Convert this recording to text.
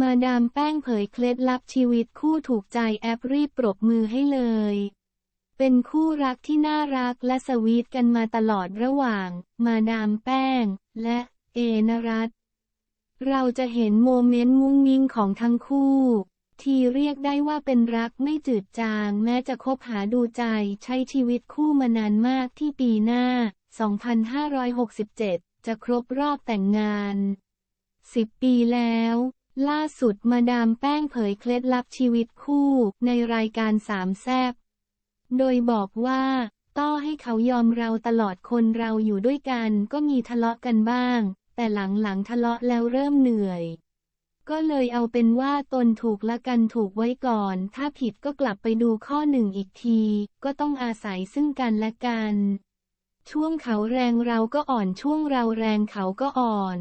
มาดามแป้งเผยเคล็ดลับชีวิตคู่ถูกใจแอปรีบปรบมือให้เลย เป็นคู่รักที่น่ารักและสวีทกันมาตลอดระหว่าง มาดามแป้ง และเอนรัตเราจะเห็นโมเมนต์มุ้งมิ้งของทั้งคู่ ที่เรียกได้ว่าเป็นรักไม่จืดจางแม้จะคบหาดูใจใช้ชีวิตคู่มานานมากที่ปีหน้า 2567 จะครบรอบแต่งงาน 10 ปีแล้ว ล่าสุดมาดามแป้งเผยเคล็ดลับชีวิตคู่ในรายการสามแซบโดยบอกว่า ต้อให้เขายอมเราตลอดคนเราอยู่ด้วยกันก็มีทะเลาะกันบ้าง แต่หลังๆทะเลาะแล้วเริ่มเหนื่อย ก็เลยเอาเป็นว่าตนถูกละกันถูกไว้ก่อน ถ้าผิดก็กลับไปดูข้อหนึ่งอีกที ก็ต้องอาศัยซึ่งกันและกัน ช่วงเขาแรงเราก็อ่อนช่วงเราแรงเขาก็อ่อน